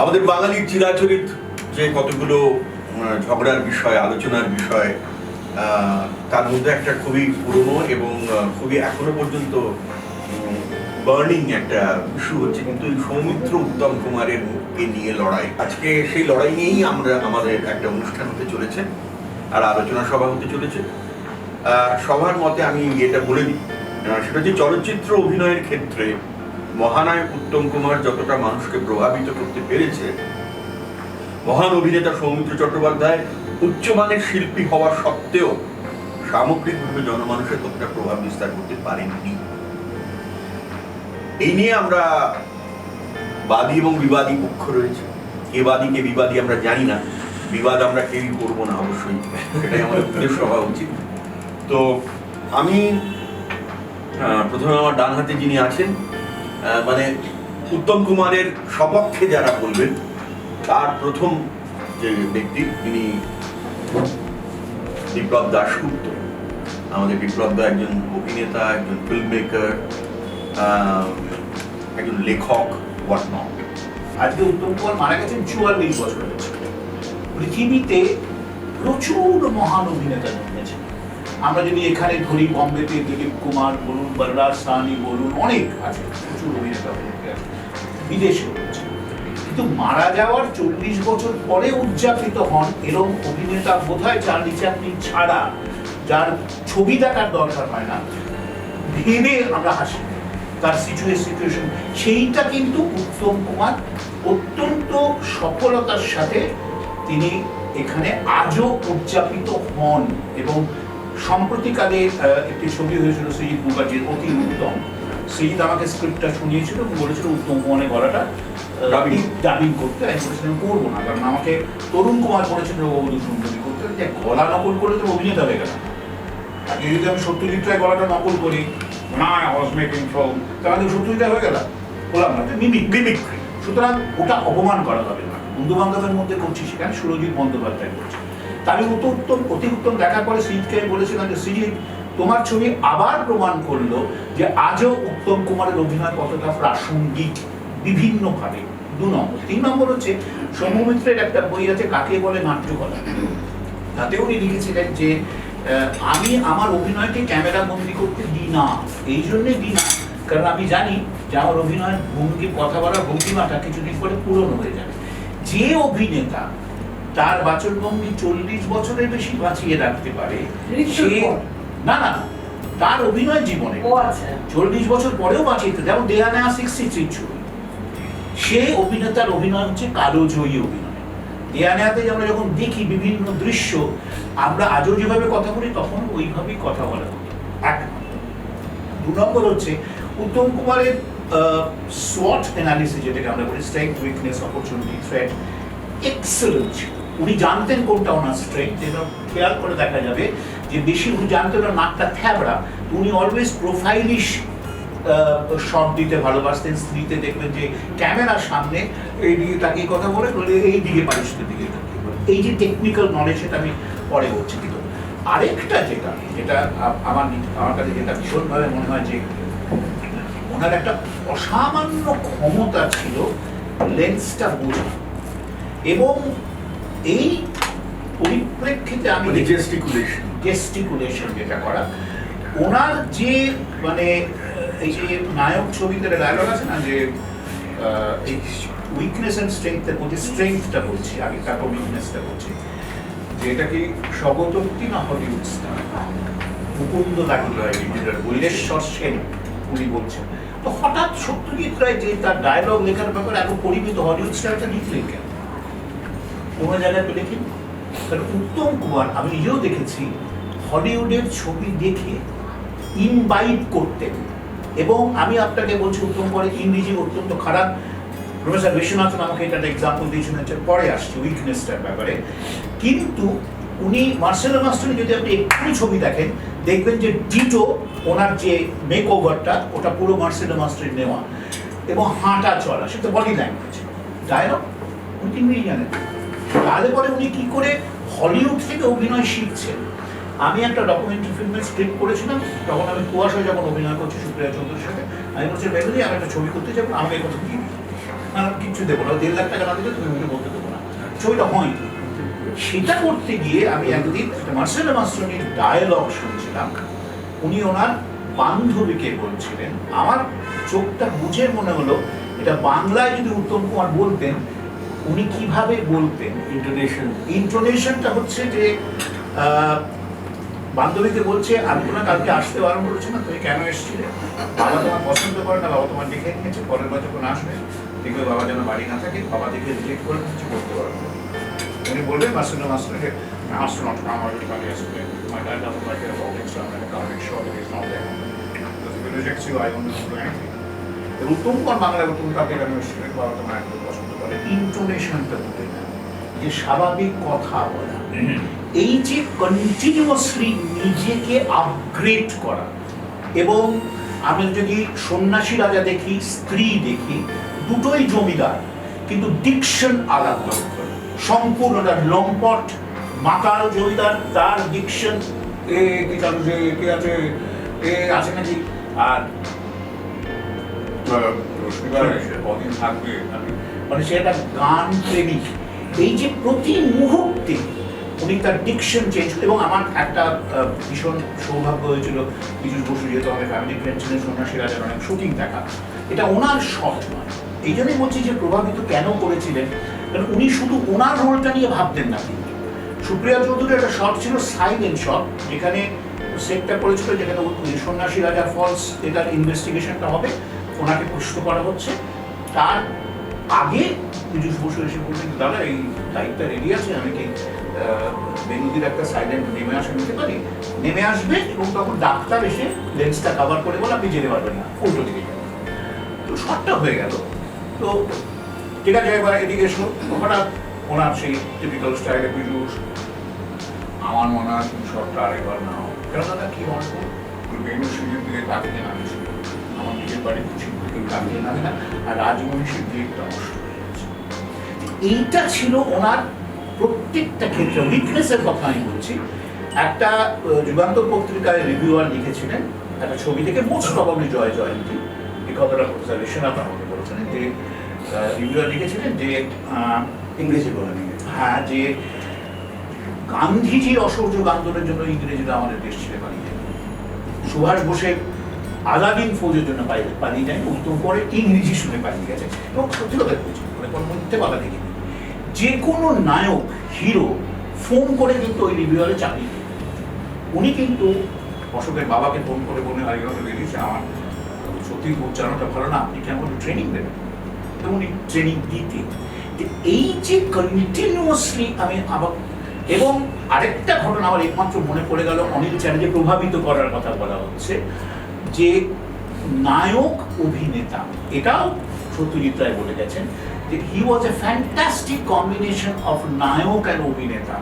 আমাদের বাঙালির চিরাচরিত যে কতগুলো ঝগড়ার বিষয়, আলোচনার বিষয় তার মধ্যে একটা খুবই পুরনো এবং খুবই এখনও পর্যন্ত বার্নিং একটা ইস্যু হচ্ছে। কিন্তু এই সৌমিত্র উত্তম কুমারের কে নিয়ে লড়াই, আজকে সেই লড়াই নিয়েই আমরা, আমাদের একটা অনুষ্ঠান হতে চলেছে আর আলোচনা সভা হতে চলেছে। সবার মতে আমি এটা বলে দিই। সেটা হচ্ছে চলচ্চিত্র অভিনয়ের ক্ষেত্রে মহানায়ক উত্তম কুমার যতটা মানুষকে প্রভাবিত করতে পেরেছে, মহান অভিনেতা সৌমিত্র চট্টোপাধ্যায় উচ্চমানের শিল্পী হওয়া সত্ত্বেও সামগ্রিকভাবে জনমানুষের ততটা প্রভাব বিস্তার করতে পারেননি। এই নিয়ে আমরা বাদী এবং বিবাদী পক্ষ রয়েছে। কে বাদী, কে বিবাদী আমরা জানি না। বিবাদ আমরা কেউই করব না অবশ্যই। সেটাই আমাদের উদ্দেশ্য হওয়া উচিত। তো আমি প্রথমে আমার ডান হাতে যিনি আছেন মানে উত্তম কুমারের সপক্ষে যারা বলবেন, তার প্রথম যে ব্যক্তি, তিনি বিপ্লব দাশগুপ্ত। আমাদের বিপ্লব দা একজন অভিনেতা, একজন ফিল্ম মেকার একজন লেখক হোয়াট নট আজকে উত্তম কুমার মারা গেছেন চুয়াল্লিশ বছর পৃথিবীতে প্রচুর মহান অভিনেতা আমরা যদি এখানে ধরি বম্বেতে দিলীপ কুমার বলুন বলরাজ সাহানি বলুন অনেক আছে, প্রচুর অভিনেতা রয়েছে। কিন্তু মারা যাওয়ার চল্লিশ বছর পরে উদযাপিত হন এরকম অভিনেতা বোধহয় চার্লি চ্যাপলিন ছাড়া, যার ছবি দেখার দরকার হয় না, ভেবে আমরা হাসি তার সিচুয়েশন সেইটা কিন্তু উত্তম কুমার অত্যন্ত সফলতার সাথে তিনি এখানে আজও উদযাপিত হন এবং সম্প্রতিকালে একটি ছবি হয়েছিল সৈয়দ মুখার্জির অতি উত্তম। সৈয়দ আমাকে স্ক্রিপ্টটা শুনিয়েছিল এবং বলেছিল উত্তম কুমারের গলাটা. ডাবিং। করতে। আমি বলেছিলাম করব না। কারণ আমাকে তরুণ কুমার বলেছিল অবধূ সুন্দরী করতে। যে গলা নকল করে তো অভিনেতা হয়ে গেল। আজকে যদি আমি সত্যজিৎ রায় গলাটা নকল করি না ওয়াজ মেকিং ফিল্ম তাহলে সত্যজিৎ রায় হয়ে গেলাম। বললাম না মিমিক মিমিক সুতরাং ওটা অপমান করা হবে না। বন্ধু বান্ধবের মধ্যে করছি সেখানে সুরজিৎ বন্দ্যোপাধ্যায় করছে। তাহলে অত উত্তম অতি উত্তম দেখার পরে সিজিৎকে আমি বলেছিলাম যে সিজিৎ তোমার ছবি আবার প্রমাণ করল যে আজও উত্তম কুমারের অভিনয় কতটা প্রাসঙ্গিক, বিভিন্নভাবে। দু নম্বর। তিন নম্বর হচ্ছে, সৌম্যমিত্রের একটা বই আছে, কাকে বলে নাট্যকলা? তাতে উনি লিখেছিলেন যে আমি আমার অভিনয়কে ক্যামেরা বন্দি করতে দিই না। এই জন্যে দিই না। কারণ আমি জানি যে আমার অভিনয়ের ভঙ্গি, কথা বলার ভঙ্গিমাটা কিছুদিন পরে পূরণ হয়ে যাবে। যে অভিনেতা তার বাচনভঙ্গি চল্লিশ বছরের বেশি বাঁচিয়ে রাখতে পারে সে না না তার অভিনয় জীবনে। আচ্ছা। চল্লিশ বছর পরেও বাঁচিয়ে যেমন দেয়া নেয়া সিক্সটি থ্রি ছবি। সে অভিনেতার অভিনয় হচ্ছে কালোজয়ী অভিনয়। আমরা যখন দেখি বিভিন্ন দৃশ্য আমরা আজও যেভাবে কথা বলি তখন ওইভাবেই কথা বলা এক দু নম্বর হচ্ছে উত্তম কুমারের সোয়াট অ্যানালিসিস যেটাকে আমরা বলি strength weakness opportunity threat excellent ছিল উনি জানতেন কোনটা ওনার স্ট্রেংথ যেটা খেয়াল করে দেখা যাবে যে বেশি উনি জানতেন না নাকটা থ্যাবড়া উনি অলওয়েজ প্রোফাইলিশ শট দিতে ভালোবাসতেন, স্ত্রীতে দেখবেন যে ক্যামেরার সামনে এই দিকে তাকিয়ে কথা বলে এই দিকে পারিষ্টের দিকে এই যে টেকনিক্যাল নলেজ সেটা আমি পরে বলছি কিন্তু। আরেকটা যেটা যেটা আমার আমার কাছে যেটা ভীষণভাবে মনে হয় যে ওনার একটা অসামান্য ক্ষমতা ছিল লেন্সটা বোঝা। এবং এই পরিপ্রেক্ষিতে আমি মানে দেখেছি- গেস্টিকুলেশন যেটা করা ওনার যে মানে এই যে নায়ক ছবিতে ডায়লগ আছে না যে উইকনেস অ্যান্ড স্ট্রেংথের মধ্যে স্ট্রেংথটা বলছি আগে তারপর উইকনেসটা বলছি যে এটা কি স্বগতোক্তি না হলিউড স্টার মুকুন্দ দাখিল হয় বৈলেশ্বর সেন উনি বলছেন। তো হঠাৎ সত্যজিৎ রায় যে তার ডায়লগ লেখার ব্যাপারে এত পরিমিত হলিউড স্টারটা লিখলেন কেন? কোনো জায়গায় তো লিখিনি কারণ উত্তম কুমার, আমি নিজেও দেখেছি, হলিউডের ছবি দেখে ইনভাইট করতেন। এবং আমি আপনাকে বলছি, উত্তম কুমারের ইংরেজি অত্যন্ত খারাপ। প্রফেসর বিশ্বনাথন আমাকে এটা এক্সাম্পল দিয়েছেন হচ্ছে পরে আসছে উইকনেসটার ব্যাপারে। কিন্তু উনি মার্সেল মাস্টার যদি আপনি একটু ছবি দেখেন, দেখবেন যে ডিটো ওনার যে মেক ওভারটা ওটা পুরো মার্সেল মাস্টারের নেওয়া। এবং হাঁটা চলা সেটা বডি ল্যাঙ্গুয়েজ ডায়লগ উনি ইংরেজি জানেন। তাহলে পরে উনি কি করে হলিউড থেকে অভিনয় শিখছেন? আমি একটা ডকুমেন্টারি ফিল্মের স্ক্রিপ্ট করেছিলাম, তখন আমি কুয়াশায় যখন অভিনয় করছি সুপ্রিয়া চৌধুরীর সাথে, আমি বলছি বেগুলি আমি একটা ছবি করতে যাব, আমাকে কথা দিয়ে দিন। আর কিচ্ছু দেবো না দেড় লাখ টাকা না দিলে তুমি আমাকে বলতে দেবো না। ছবিটা হয় সেটা করতে গিয়ে আমি একদিন মার্সেলা মাস্টনির ডায়ালগ শুনছিলাম। উনি ওনার বান্ধবীকে বলছিলেন, আমার চোখটা বুঝে মনে হলো, এটা বাংলায় যদি উত্তম কুমার বলতেন উনি কীভাবে বলতেন ইন্টারনেশন ইন্টোনেশনটা হচ্ছে যে বান্ধবীকে বলছে, আমি তোমার কালকে আসতে বারণ করেছি না, তুমি কেন এসেছিলে? বাবা তোমার পছন্দ করে না, বাবা তোমার দেখে নিয়েছে, পরের বার যখন আসবে, দেখবে বাবা যেন বাড়ি না থাকে, বাবা দেখে রিজেক্ট করে, কিছু করতে পারবে উনি বলবে মাস্টার মাস্টার যে মাস্টার নট আমার বাড়ি আসবে my dad doesn't like it all extra come make is not anything Uttam Kumar বাংলায় উত্তম কাকে কেন এসেছিলে? বাবা তোমার একদম পছন্দ করে। ইন্টোনেশনটা বলে না যে স্বাভাবিক কথা বলা। এই যে কন্টিনিউয়াসলি নিজেকে আপগ্রেড করা। এবং আমি যদি সন্ন্যাসী রাজা দেখি স্ত্রী দেখি দুটোই জমিদার। কিন্তু ডিকশন আলাদা। সম্পূর্ণটা লম্পট মাকাল জমিদার তার ডিকশন এ কি চালু যে কে আছে? এ আছে নাকি? আর মানে সে একটা গান প্রেমিক এই যে প্রতি মুহূর্তে উনি তার ডিকশন চেঞ্জ এবং আমার একটা ভীষণ সৌভাগ্য হয়েছিল বিজুষ বসু, যেহেতু ফ্যামিলি ফ্রেন্ড ছিলেন, সন্ন্যাসী রাজার অনেক শুটিং দেখা। এটা ওনার শখ এই জন্যই বলছি যে প্রভাবিত কেন করেছিলেন? কারণ উনি শুধু ওনার রোলটা নিয়ে ভাবতেন না কিন্তু সুপ্রিয়া চৌধুরীর একটা শট ছিল সাইলেন্ট শট যেখানে সেটটা করেছিল, যেখানে সন্ন্যাসী রাজা ফলস এটার ইনভেস্টিগেশনটা হবে। ওনাকে প্রশ্ন করা হচ্ছে। তার আগে পীযুষ বসু এসে বললেন দাদা, এই লাইটটা রেডি আছে, আমি কি বেনুদির একটা সাইলেন্ট নেমে আসা নিতে পারি? নেমে আসবে এবং তখন ডাক্তার এসে লেন্সটা কভার করে বলে, আপনি যেতে পারবেন না, উল্টো দিকে যাবেন তো শটটা হয়ে গেল। তো ঠিক আছে, এবার এদিকে এসো। হঠাৎ ওনার সেই টিপিক্যাল স্টাইলে পীযুষ, আমার মনে হয় তুমি শটটা আরেকবার নাও। কেন দাদা, কি মনে করো বেনু সিঁড়ির দিকে তাকিয়ে নামিয়েছিল আমার নিজের বাড়ি কিছু না আর হয়ে এইটা ছিল ওনার প্রত্যেকটা ক্ষেত্রে উইকনেসের কথা আমি বলছি। একটা যুগান্তর পত্রিকায় রিভিউয়ার লিখেছিলেন একটা ছবি থেকে মোস্ট প্রবাবলি জয় জয়ন্তী এই কথাটা প্রফেসর বিশ্বনাথ আমাকে বলেছিলেন যে রিভিউয়ার লিখেছিলেন যে ইংরেজি বলে হ্যাঁ যে গান্ধীজির অসহযোগ আন্দোলনের জন্য ইংরেজরা আমাদের দেশ ছেড়ে পালিয়ে সুভাষ বোসের আলাদিন ফৌজের জন্য পালিয়ে যায় উত্তম করে ইংরেজি শুনে পালিয়ে গেছে। এবং সত্যি কথা মানে কোনো মিথ্যে কথা দেখিনি। যে কোনো নায়ক, হিরো, ফোন করে কিন্তু ওই রিভিউয়ারে চাকরি উনি কিন্তু অশোকের বাবাকে ফোন করে বলে আরেকটা বেরিয়েছে আমার সত্যি উচ্চারণটা ভালো না, আপনি কি আমাকে ট্রেনিং দেবেন? তো উনি ট্রেনিং দিতেন তো এই যে কন্টিনিউয়াসলি আমি আবার এবং আরেকটা ঘটনা আমার একমাত্র মনে পড়ে গেল, অনিল চ্যাটার্জি প্রভাবিত করার কথা বলা হচ্ছে। যে নায়ক অভিনেতা, এটাও সত্যজিৎ রায় বলে গেছেন যে he was a fantastic combination of Naik and অভিনেতা।